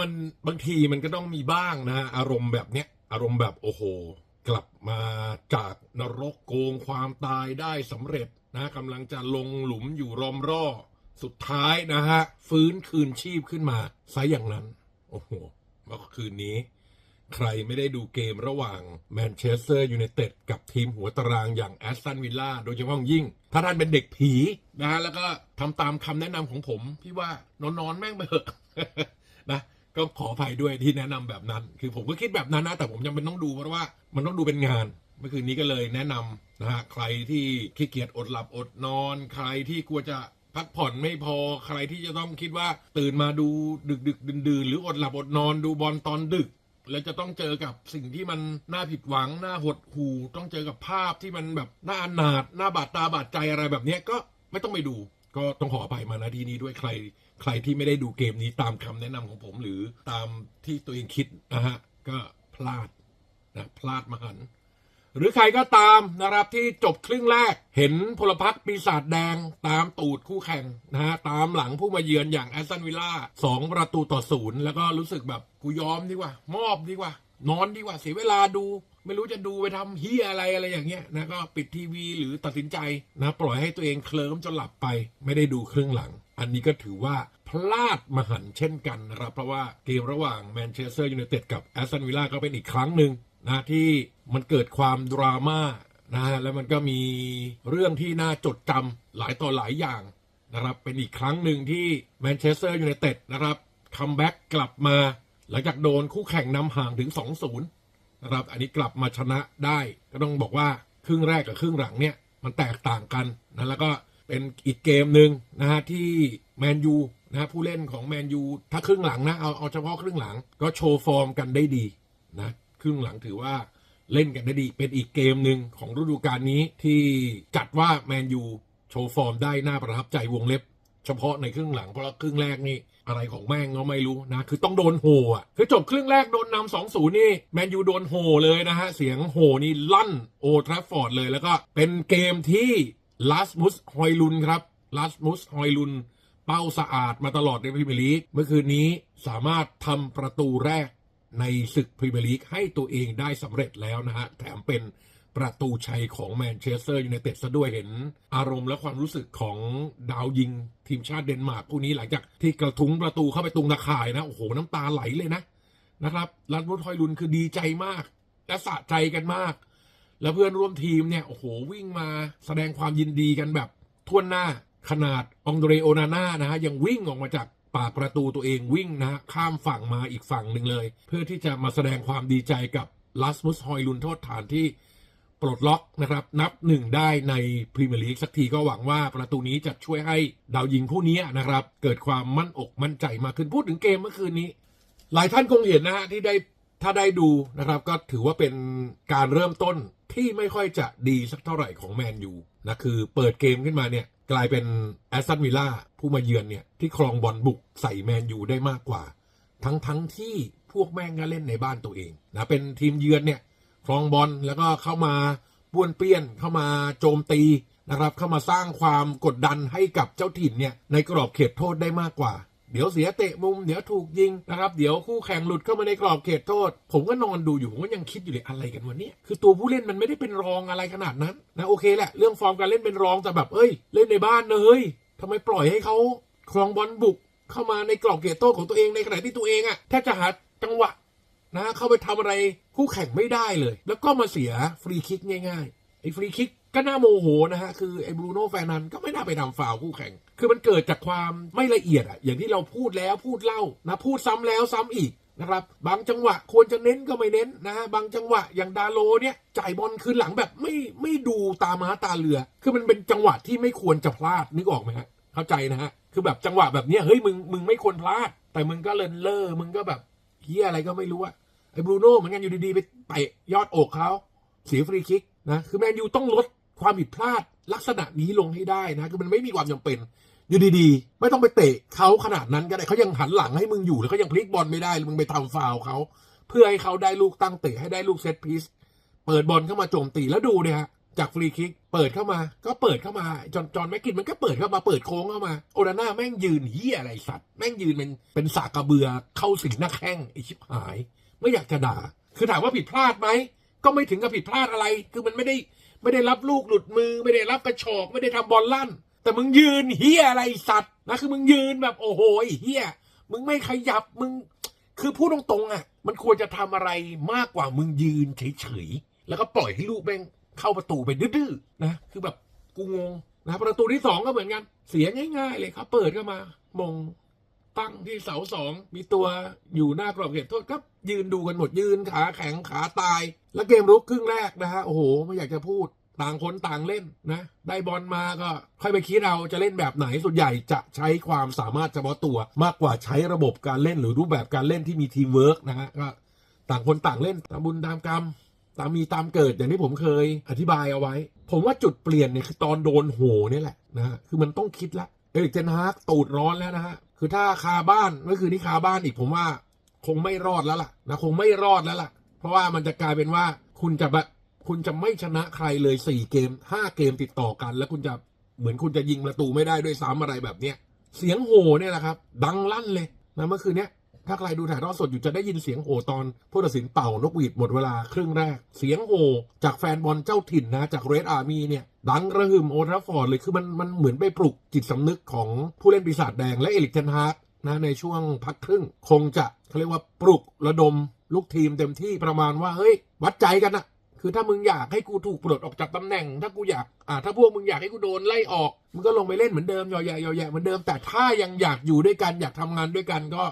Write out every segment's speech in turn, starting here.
มันบางทีมันก็ต้องมีบ้างนะอารมณ์แบบเนี้ยอารมณ์แบบโอ้โห กลับมาจากนรกโกงความตายได้สำเร็จนะกำลังจะลงหลุมอยู่รอมร่อสุดท้ายนะฮะ ฟื้นคืนชีพขึ้นมาซะอย่างนั้น โอ้โหเมื่อคืนนี้ ใครไม่ได้ดูเกมระหว่างแมนเชสเตอร์ยูไนเต็ดกับทีมหัวตารางอย่างแอสตันวิลล่าโดยเฉพาะยิ่ง ถ้าท่านเป็นเด็กผีนะฮะ แล้วก็ทำตามคำแนะนำของผม พี่ว่านอนนอนๆแม่งไปเถอะนะ ก็ขออภัยด้วยที่แนะนำแบบนั้น คือผมก็คิดแบบนั้นนะ แต่ผมจำเป็นต้องดูเพราะว่ามันต้องดูเป็นงาน เมื่อคืนนี้ก็เลยแนะนำนะฮะใครที่ขี้เกียจอดหลับอดนอน ใครที่กลัวจะพักผ่อนไม่พอใครที่จะต้องคิดว่าตื่นมาดูดึกดึกดื่นๆหรืออดหลับอดนอนดูบอลตอนดึก แล้วจะต้องเจอกับสิ่งที่มันน่าผิดหวังน่าหดหู่ต้องเจอกับภาพที่มันแบบน่าอนาถน่าบาดตาบาดใจอะไรแบบนี้ก็ไม่ต้องไปดู ก็ต้องขออภัยมาณที่นี้ด้วยใคร ใครที่ไม่ได้ดูเกมนี้ตามคำแนะนำของผมหรือตามที่ตัวเองคิดนะฮะก็พลาดนะพลาดมหันต์หรือใครก็ตามนะครับที่จบครึ่งแรก เห็นพลพรรคปีศาจแดงตามตูดคู่แข่งนะฮะตามหลังผู้มาเยือนอย่างแอสตันวิลล่าสองประตูต่อศูนย์แล้วก็รู้สึกแบบกูยอมดีกว่า มอบดีกว่า นอนดีกว่า เสียเวลาดู ไม่รู้จะดูไปทำเฮียอะไรอะไรอย่างเงี้ยนะก็ปิดทีวีหรือตัดสินใจนะปล่อยให้ตัวเองเคลิ้มจนหลับไป ไม่ได้ดูครึ่งหลัง อันนี้ก็ถือว่าพลาดมหันเช่นกันนะครับ เพราะว่าเกมระหว่างแมนเชสเตอร์ยูไนเต็ดกับแอสตันวิลล่าก็เป็นอีกครั้งหนึ่งนะที่มันเกิดความดราม่านะฮะแล้วมันก็มีเรื่องที่น่าจดจำหลายต่อหลายอย่างนะครับเป็นอีกครั้งหนึ่งที่แมนเชสเตอร์ยูไนเต็ดนะครับคัมแบ็กกลับมา หลังจากโดนคู่แข่งนำห่างถึง 2-0นะครับอันนี้กลับมาชนะได้ก็ต้องบอกว่าครึ่งแรกกับครึ่งหลังเนี่ยมันแตกต่างกันนะแล้วก็ เป็นอีกเกมหนึ่งนะฮะที่แมนยูนะฮะผู้เล่นของแมนยูถ้าครึ่งหลังนะเอาเอาเฉพาะครึ่งหลังก็โชว์ฟอร์มกันได้ดีนะครึ่งหลังถือว่าเล่นกันได้ดี เป็นอีกเกมหนึ่งของฤดูกาลนี้ที่จัดว่าแมนยูโชว์ฟอร์มได้น่าประทับใจวงเล็บ เฉพาะในครึ่งหลังเพราะว่าครึ่งแรกนี่อะไรของแม่งก็ไม่รู้นะ คือต้องโดนโหอะคือจบครึ่งแรกโดนนำสองศูนย์นี่แมนยูโดนโหเลยนะฮะ เสียงโหนี่ลั่นโอทราฟฟอร์ดเลยแล้วก็เป็นเกมที่ ลาสมุสฮอยลุนครับลาสมุสฮอยลุน เป้าสะอาดมาตลอดในพรีเมียร์ลีก เมื่อคืนนี้สามารถทำประตูแรกในศึกพรีเมียร์ลีกให้ตัวเองได้สำเร็จแล้วนะฮะ แถมเป็นประตูชัยของแมนเชสเตอร์ยูไนเต็ดซะด้วยเห็น อารมณ์และความรู้สึกของดาวยิงทีมชาติเดนมาร์กผู้นี้หลังจากที่กระทุ้งประตูเข้าไปตุงตะข่ายนะ โอ้โห น้ำตาไหลเลยนะนะครับรัตบุตทอยลุนคือดีใจมาก และสะใจกันมาก แล้วเพื่อนร่วมทีมเนี่ยโอ้โหวิ่งมาแสดงความยินดีกันแบบท่วนหน้าขนาดองเดรโอนาน่านะฮะยังวิ่งออกมาจากปากประตูตัวเองวิ่งนะฮะข้ามฝั่งมาอีกฝั่งหนึ่งเลย เพื่อที่จะมาแสดงความดีใจกับลัสมุสฮอยลุนโทษฐานที่ปลดล็อกนะครับ นับหนึ่งได้ในพรีเมียร์ลีกสักทีก็หวังว่าประตูนี้จะช่วยให้ดาวยิงผู้นี้นะครับ เกิดความมั่นอกมั่นใจมากขึ้นพูดถึงเกมเมื่อคืนนี้ หลายท่านคงเห็นนะฮะที่ได้ ถ้าได้ดูนะครับก็ถือว่าเป็นการเริ่มต้นที่ไม่ค่อยจะดีสักเท่าไหร่ของแมนยูนะคือเปิดเกมขึ้นมาเนี่ยกลายเป็นแอสตันวิลล่าผู้มาเยือนเนี่ยที่ครองบอลบุกใส่แมนยูได้มากกว่า ทั้งทั้งที่พวกแม่งก็เล่นในบ้านตัวเองนะเป็นทีมเยือนเนี่ยครองบอลแล้วก็เข้ามาป้วนเปี้ยนเข้ามาโจมตีนะครับ เข้ามาสร้างความกดดันให้กับเจ้าถิ่นเนี่ยในกรอบเขตโทษได้มากกว่า เดี๋ยวเสียเตะมุมเดี๋ยวถูกยิงนะครับเดี๋ยวคู่แข่งหลุดเข้ามาในกรอบเขตโทษ ผมก็นอนดูอยู่ผมก็ยังคิดอยู่เลยอะไรกันวันนี้คือตัวผู้เล่นมันไม่ได้เป็นรองอะไรขนาดนั้นนะโอเคแหละเรื่องฟอร์มการเล่นเป็นรองแต่แบบเอ้ย เล่นในบ้านนะเฮ้ยทำไมปล่อยให้เขาครองบอลบุกเข้ามาในกรอบเขตโทษของตัวเองในขณะที่ตัวเองอะแทบจะหาจังหวะนะเข้าไปทำอะไรคู่แข่งไม่ได้เลย แล้วก็มาเสียฟรีคิกง่ายๆไอ้ฟรีคิกก็น่าโมโหนะฮะคือไอ้บรูโน่แฟร์นันด์ก็ไม่น่าไปทำฟาวคู่แข่ง คือมันเกิดจากความไม่ละเอียดอะอย่างที่เราพูดแล้วพูดเล่านะพูดซ้ำแล้วซ้ำอีกนะครับ บางจังหวะควรจะเน้นก็ไม่เน้นนะฮะบางจังหวะอย่างดาโลเนี่ยจ่ายบอลคืนหลังแบบไม่ไม่ดูตาม้าตาเรือ คือมันเป็นจังหวะที่ไม่ควรจะพลาดนึกออกไหมฮะเข้าใจนะฮะคือแบบจังหวะแบบเนี้ยเฮ้ยมึงมึงไม่ควรพลาด แต่มึงก็เลินเล่อมึงก็แบบเฮียอะไรก็ไม่รู้อะไอ้บรูโน่เหมือนกันอยู่ดีๆไปเตะยอดอกเขาเสียฟรีคิกนะคือแมนยูต้องลดความผิดพลาด ลักษณะนี้ลงให้ได้นะคือมันไม่มีความจำเป็นอยู่ดีๆ ไม่ต้องไปเตะเขาขนาดนั้นก็ได้เขายังหันหลังให้มึงอยู่แล้วเขายังพลิกบอลไม่ได้มึงไปทำฟาวเขาเพื่อให้เขาได้ลูกตั้งเตะให้ได้ลูกเซตพีซเปิดบอลเข้ามาโจมตีแล้วดูเนี่ยฮะจากฟรีคิกเปิดเข้ามา ก็เปิดเข้ามา จอนจอนแม็กกินมันก็เปิดเข้ามาเปิดโค้งเข้ามา โอนาน่าแม่งยืนเฮียอะไรสัตว์แม่งยืนเป็นเป็นสากกระเบือเข้าสิงหน้าแข้งไอชิบหาย ไม่อยากจะด่า คือถามว่าผิดพลาดไหม ก็ไม่ถึงกับผิดพลาดอะไร คือมันไม่ได้ไม่ได้รับลูกหลุดมือ ไม่ได้รับกระชอกไม่ได้ทำบอลลั่น แต่มึงยืนเฮียอะไรสัตว์นะคือมึงยืนแบบโอ้โหเฮียมึงไม่ขยับมึง คือพูดตรงๆอะ มันควรจะทำอะไรมากกว่ามึงยืนเฉยๆแล้วก็ปล่อยให้ลูกแม่งเข้าประตูไปดื้อๆนะคือแบบกูงงนะประตูที่สองก็เหมือนกัน เสียง่าย ๆ เลยครับ เปิดเข้ามามง ตั้งที่เสาสองมีตัวอยู่หน้ากรอบเขตโทษครับ ยืนดูกันหมดยืนขาแข็งขาตาย แล้วเกมรุกครึ่งแรกนะฮะโอ้โหไม่อยากจะพูดต่างคนต่างเล่นนะ ได้บอลมาก็ค่อยไปคิดเอาจะเล่นแบบไหนส่วนใหญ่จะใช้ความสามารถเฉพาะตัว มากกว่าใช้ระบบการเล่นหรือรูปแบบการเล่นที่มีทีมเวิร์กนะฮะก็ต่างคนต่างเล่นตามบุญตามกรรม ตามมีตามเกิดอย่างที่ผมเคยอธิบายเอาไว้ ผมว่าจุดเปลี่ยนเนี่ยคือตอนโดนโหนี่แหละนะฮะคือมันต้องคิดละเอริกเจนฮากตูดร้อนแล้วนะฮะ คือถ้าคาบ้านก็คือนี่คาบ้านอีกผมว่า คงไม่รอดแล้วล่ะนะคงไม่รอดแล้วล่ะ เพราะว่ามันจะกลายเป็นว่าคุณจะแบบคุณจะไม่ชนะใครเลยสี่เกมห้าเกมติดต่อกัน แล้วคุณจะเหมือนคุณจะยิงประตูไม่ได้ด้วยซ้ำอะไรแบบเนี้ยเสียงโห่เนี่ยแหละครับ ดังลั่นเลยนะเมื่อคืนเนี้ย ถ้าใครดูถ่ายทอดสดอยู่จะได้ยินเสียงโห่ตอนผู้ตัดสินเป่านกหวีดหมดเวลาครึ่งแรก เสียงโห่จากแฟนบอลเจ้าถิ่นนะ จากเรดอาร์มีเนี่ย ดังระหึ่มโอทราฟอร์ดเลยคือมันมันเหมือนไปปลุกจิตสำนึกของผู้เล่นปีศาจแดงและเอลิกเทนฮาร์กนะในช่วงพักครึ่ง คงจะเขาเรียกว่าปลุกระดมลูกทีมเต็มที่ประมาณว่าเฮ้ยวัดใจกันอะคือถ้ามึงอยากให้กูถูกปลดออกจากตำแหน่ง ถ้ากูอยากอ่าถ้าพวกมึงอยากให้กูโดนไล่ออกมึงก็ลงไปเล่นเหมือนเดิมยอแยยอแยเหมือนเดิมแต่ถ้ายังอยากอยู่ด้วยกันอยากทำงานด้วยกันก็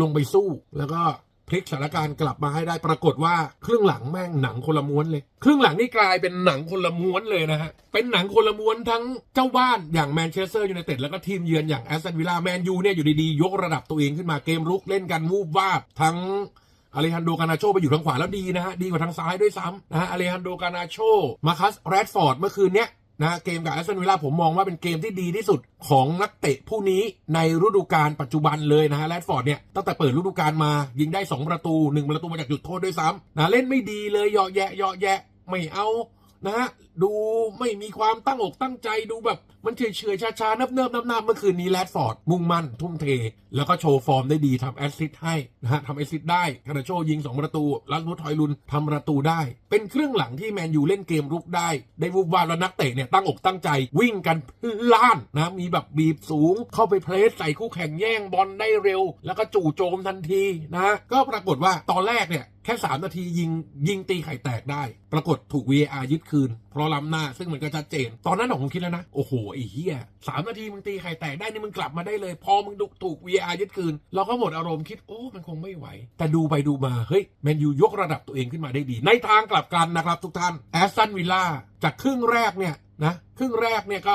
ลงไปสู้ แล้วก็พลิกสถานการณ์กลับมาให้ได้ปรากฏว่าครึ่งหลังแม่งหนังคนละม้วนเลย ครึ่งหลังนี่กลายเป็นหนังคนละม้วนเลยนะฮะ เป็นหนังคนละม้วนทั้งเจ้าบ้านอย่างแมนเชสเตอร์ยูไนเต็ดแล้วก็ทีมเยือนอย่างแอสตันวิลล่าแมนยูเนี่ยอยู่ดีๆ ยกระดับตัวเองขึ้นมาเกมรุกเล่นกันวูบวาบทั้งอเลฮันโดกานาโชไปอยู่ทางขวาแล้วดีนะฮะ ดีกว่าทางซ้ายด้วยซ้ำนะฮะอเลฮันโดกานาโชมาคัสแรดฟอร์ดเมื่อคืนเนี้ย นะเกมกับแอสตันวิลล่าผมมองว่าเป็นเกมที่ดีที่สุดของนักเตะผู้นี้ในฤดูกาลปัจจุบันเลยนะฮะแรดฟอร์ดเนี่ยตั้งแต่เปิดฤดูกาลมายิงได้ 2 ประตู 1 ประตูมาจากจุดโทษด้วยซ้ำนะเล่นไม่ดีเลยเหยาะแยะเหยาะแยะไม่เอา นะฮะดูไม่มีความตั้งอกตั้งใจดูแบบมันเฉยเฉยๆช้าๆนับเนิบนับนาบเมื่อคืนนี้แรดฟอร์ดมุ่งมั่น ทุ่มเท แล้วก็โชว์ฟอร์มได้ดีทำแอสซิสต์ให้นะฮะทำแอสซิสต์ได้คานาโชยิง 2 ประตูลัสนุททอยลุนทำประตูได้ เป็นเครื่องหลังที่แมนยูเล่นเกมรุกได้ ได้วูบวาบแล้วนักเตะเนี่ยตั้งอกตั้งใจ วิ่งกันล้านนะมีแบบบีบสูง เข้าไปเพลสใส่คู่แข่งแย่งบอลได้เร็ว แล้วก็จู่โจมทันทีนะฮะก็ปรากฏว่าตอนแรกเนี่ย แค่3นาทียิงยิงตีไข่แตกได้ ปรากฏถูก VAR ยึดคืน เพราะล้ำหน้า ซึ่งมันก็ชัดเจน ตอนนั้นผมคิดแล้วนะ โอ้โหไอ้เหี้ยสามนาทีมึงตีไข่แตกได้นี่มึงกลับมาได้เลย พอมึงดุถูก VAR ยึดคืน เราก็หมดอารมณ์คิดโอ้มันคงไม่ไหว แต่ดูไปดูมาเฮ้ยแมนยูยกระดับตัวเองขึ้นมาได้ดี ในทางกลับกันนะครับทุกท่านแอสตันวิลล่าจากครึ่งแรกเนี่ยนะครึ่งแรกเนี่ยก็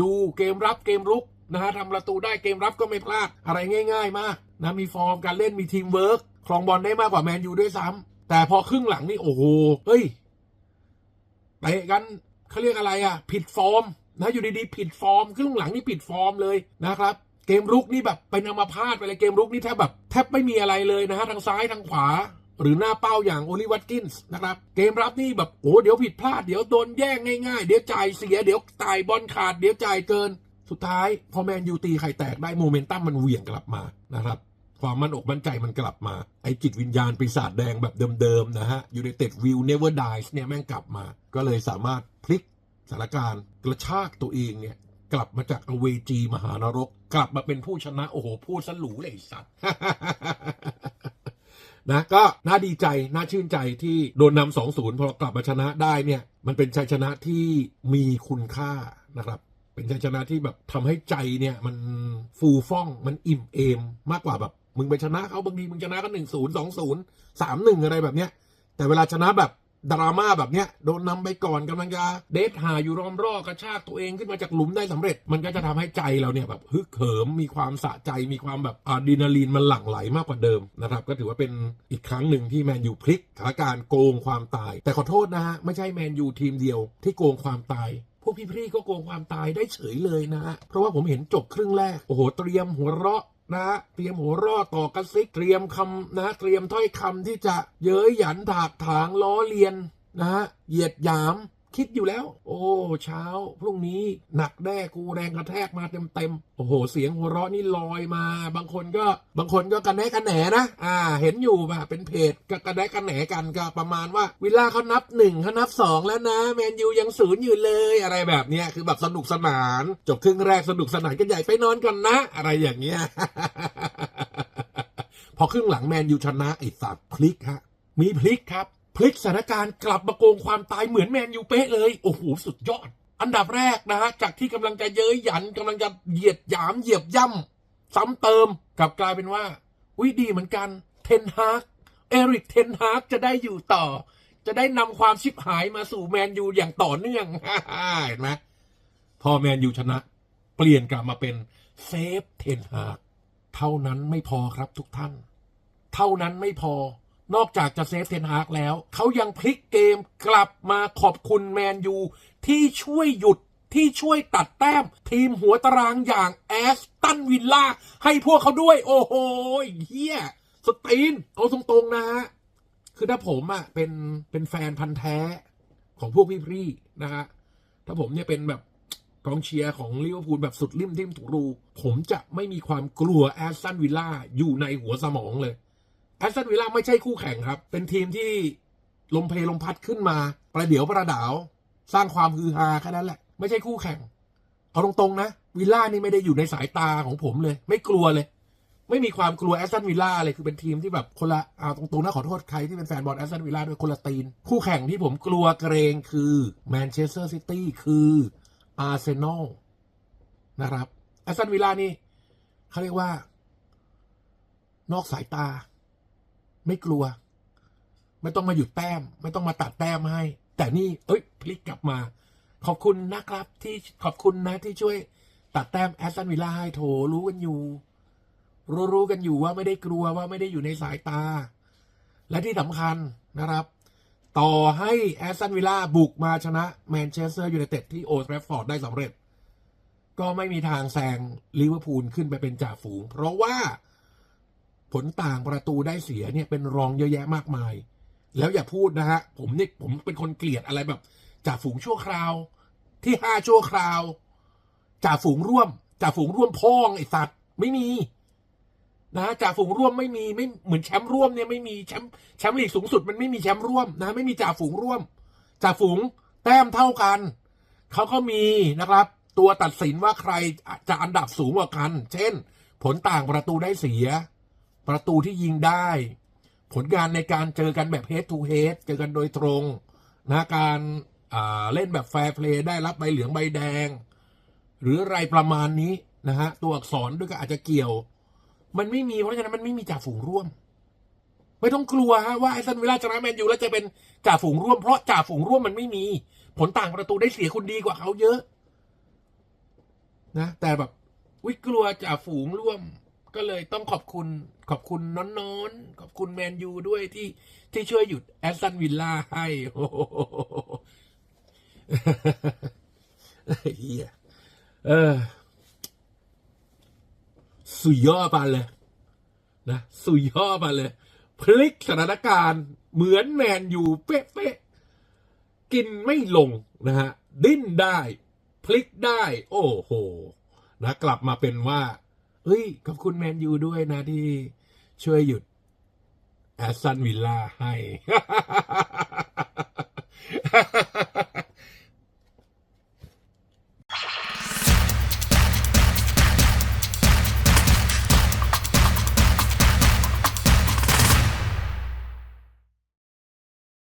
ดูเกมรับเกมรุกนะฮะทำประตูได้เกมรับก็ไม่พลาดอะไรง่าย ๆ มากนะมีฟอร์มการเล่นมีทีมเวิร์ก ครองบอลได้มากกว่าแมนยูด้วยซ้ำแต่พอครึ่งหลังนี่โอ้โหเฮ้ยเตะกันเขาเรียกอะไรอะ ผิดฟอร์มนะอยู่ดีๆผิดฟอร์มครึ่งหลังนี่ผิดฟอร์มเลยนะครับ เกมรุกนี่แบบเป็นอัมาพาตไปเลยเกมรุกนี่แทบแบบแทบไม่มีอะไรเลยนะฮะทางซ้ายทางขวา หรือหน้าเป้าอย่างโอลิวัตกินส์นะครับ เกมรับนี่แบบโอ้เดี๋ยวผิดพลาดเดี๋ยวโดนแย่งง่ายๆ เดี๋ยวจ่ายเสียเดี๋ยวตายบอลขาดเดี๋ยวจ่ายเกิน สุดท้ายพอแมนยูตีไข่แตกได้โมเมนตัมมันเหวี่ยงกลับมานะครับ ความมั่นอกมั่นใจมันกลับมา ไอ้จิตวิญญาณปีศาจแดงแบบเดิมๆนะฮะยู i นเต็ดวิวเนเวอร์ไดส์เนี่ยแม่งกลับมา ก็เลยสามารถพลิกสถานการณ์กระชากตัวเองเนี่ยกลับมาจากอเวจีมหานรก กลับมาเป็นผู้ชนะ โอ้โห พูดสลูเลยสัตว์นะก็น่าดีใจ น่าชื่นใจที่โดนนำสองศูนย์พอกลับมาชนะได้เนี่ย มันเป็นชัยชนะที่มีคุณค่านะครับ เป็นชัยชนะที่แบบทำให้ใจเนี่ย มันฟูฟ่องมันอิ่มเอม มากกว่าแบบ มึงไปชนะเขาบางทีมึงชนะกันหนึ่งศูนย์สองศูนย์สามหนึ่งอะไรแบบเนี้ย แต่เวลาชนะแบบดราม่าแบบเนี้ยโดนนำไปก่อนกำลังจะเดทหาอยู่รอมรอกระชากตัวเองขึ้นมาจากหลุมได้สำเร็จ มันก็จะทำให้ใจเราเนี่ยแบบฮึกเหิมมีความสะใจมีความแบบอะดรีนาลีนมันหลั่งไหลมากกว่าเดิมนะครับก็ถือว่าเป็นอีกครั้งหนึ่งที่แมนยูพลิกสถานการณ์โกงความตาย แต่ขอโทษนะฮะไม่ใช่แมนยูทีมเดียวที่โกงความตายพวกพี่ๆก็โกงความตายได้เฉยเลยนะฮะเพราะว่าผมเห็นจบครึ่งแรกโอ้โหเตรียมหัวเราะ นะฮะเตรียมหัวรอดต่อกระซิกเตรียมคำนะฮะเตรียมถ้อยคำที่จะเย้ยหยันถากถางล้อเลียนนะฮะเหยียดหยาม คิดอยู่แล้ว โอ้เช้า พรุ่งนี้หนักแน่กูแรงกระแทกมาเต็มๆโอ้โห เสียงหัวเราะนี่ลอยมา บางคนก็บางคนก็กันแหนกันแหนนะ อ่า เห็นอยู่ป่ะเป็นเพจก็กันแหนกันแหนกันก็ประมาณว่าวิลล่าเขานับหนึ่งเขานับสองแล้วนะแมนยูยังศูนย์อยู่เลยอะไรแบบเนี้ยคือแบบสนุกสนาน จบครึ่งแรกสนุกสนานกันใหญ่ไปนอนกันนะ อะไรอย่างเงี้ยพอครึ่งหลังแมนยูชนะไอ้สัตว์พลิกฮะมีพลิกครับ ลิกสถานการณ์กลับมาโกงความตายเหมือนแมนยูเป๊ะเลย โอ้โห สุดยอด อันดับแรกนะฮะ จากที่กำลังจะเย้ยหยันกำลังจะเหยียดหยามเหยียบย่ำซ้ำเติมกลับกลายเป็นว่าวิดีเหมือนกัน เทนฮากเอริกเทนฮากจะได้อยู่ต่อ จะได้นำความชิบหายมาสู่แมนยูอย่างต่อเนื่องเห็นไหมพอแมนยูชนะ เปลี่ยนกลับมาเป็นเซฟเทนฮากเท่านั้นไม่พอครับทุกท่าน เท่านั้นไม่พอ นอกจากจะเซฟเทนฮากแล้ว เขายังพลิกเกมกลับมาขอบคุณแมนยูที่ช่วยหยุดที่ช่วยตัดแต้ม ทีมหัวตารางอย่างแอสตันวิลล่าให้พวกเขาด้วย โอ้โหเฮียสตีนเอาตรงๆนะฮะ คือถ้าผมอะเป็นเป็นแฟนพันธ์แท้ของพวกพี่ๆนะฮะ ถ้าผมเนี่ยเป็นแบบกองเชียร์ของลิเวอร์พูลแบบสุดริมทิมถูกรู ผมจะไม่มีความกลัวแอสตันวิลล่าอยู่ในหัวสมองเลย แอสตันวิลล่าไม่ใช่คู่แข่งครับ เป็นทีมที่ลมเพลลมพัดขึ้นมา ประเดี๋ยวประดาว สร้างความฮือฮาแค่นั้นแหละ ไม่ใช่คู่แข่ง เอาตรงๆนะ วิลล่านี่ไม่ได้อยู่ในสายตาของผมเลย ไม่กลัวเลย ไม่มีความกลัวแอสตันวิลล่าเลยคือเป็นทีมที่แบบคนละเอาตรงๆนะขอโทษใครที่เป็นแฟนบอลแอสตันวิลล่าด้วยคนละตีน คู่แข่งที่ผมกลัวเกรงคือแมนเชสเตอร์ซิตี้คืออาร์เซนอลนะครับแอสตันวิลล่านี่เขาเรียกว่า นอกสายตา ไม่กลัว ไม่ต้องมาหยุดแต้ม ไม่ต้องมาตัดแต้มให้ แต่นี่ เอ้ยพลิกกลับมา ขอบคุณนะครับ ที่ขอบคุณนะที่ช่วย ตัดแต้มแอสตันวิลล่าให้โถรู้กันอยู่ รู้รู้กันอยู่ว่าไม่ได้กลัวว่าไม่ได้อยู่ในสายตา และที่สำคัญนะครับ ต่อให้แอสตันวิลล่าบุกมาชนะแมนเชสเตอร์ยูไนเต็ดที่โอลด์แรฟฟอร์ดได้สำเร็จ ก็ไม่มีทางแซงลิเวอร์พูลขึ้นไปเป็นจ่าฝูง เพราะว่า ผลต่างประตูได้เสียเนี่ยเป็นรองเยอะแยะมากมาย แล้วอย่าพูดนะฮะผมเนี่ยผมเป็นคนเกลียดอะไรแบบจ่าฝูงชั่วคราว ที่ห้าชั่วคราวจ่าฝูงร่วมจ่าฝูงร่วมพ้องไอสัตว์ไม่มีนะจ่าฝูงร่วมไม่มีไม่เหมือนแชมป์ร่วมเนี่ยไม่มีแชมป์แชมป์ลีกสูงสุดมันไม่มีแชมป์ร่วมนะไม่มีจ่าฝูงร่วมจ่าฝูงแต้มเท่ากันเขาก็มีนะครับ ตัวตัดสินว่าใครจะอันดับสูงกว่ากัน เช่น ผลต่างประตูได้เสีย ประตูที่ยิงได้ ผลงานในการเจอกันแบบ head to head เจอกันโดยตรงนะการเล่นแบบแฟร์เพลย์ได้รับใบเหลืองใบแดง หรืออะไรประมาณนี้นะฮะตัวอักษรด้วยก็อาจจะเกี่ยว มันไม่มีเพราะฉะนั้นมันไม่มีจ่าฝูงร่วม ไม่ต้องกลัวฮะว่าไอซันวิลล่าชนะแมนยูแล้วจะเป็นจ่าฝูงร่วมเพราะจ่าฝูงร่วมมันไม่มี ผลต่างประตูได้เสียคุณดีกว่าเขาเยอะ นะ แต่แบบวิกลัวจ่าฝูงร่วมก็เลยต้องขอบคุณ ขอบคุณน้อนๆขอบคุณแมนยูด้วยที่ที่ช่วยหยุดแอสตันวิลล่าให้โอ้โหเฮียเออ สุดยอดไปเลยนะสุดยอดไปเลย พลิกสถานการณ์เหมือนแมนยูเป๊ะๆกินไม่ลงนะฮะ ดิ้นได้ พลิกได้ โอ้โหนะกลับมาเป็นว่าเฮ้ยขอบคุณแมนยูด้วยนะที่ ช่วยหยุดแอสตันวิลล่าให้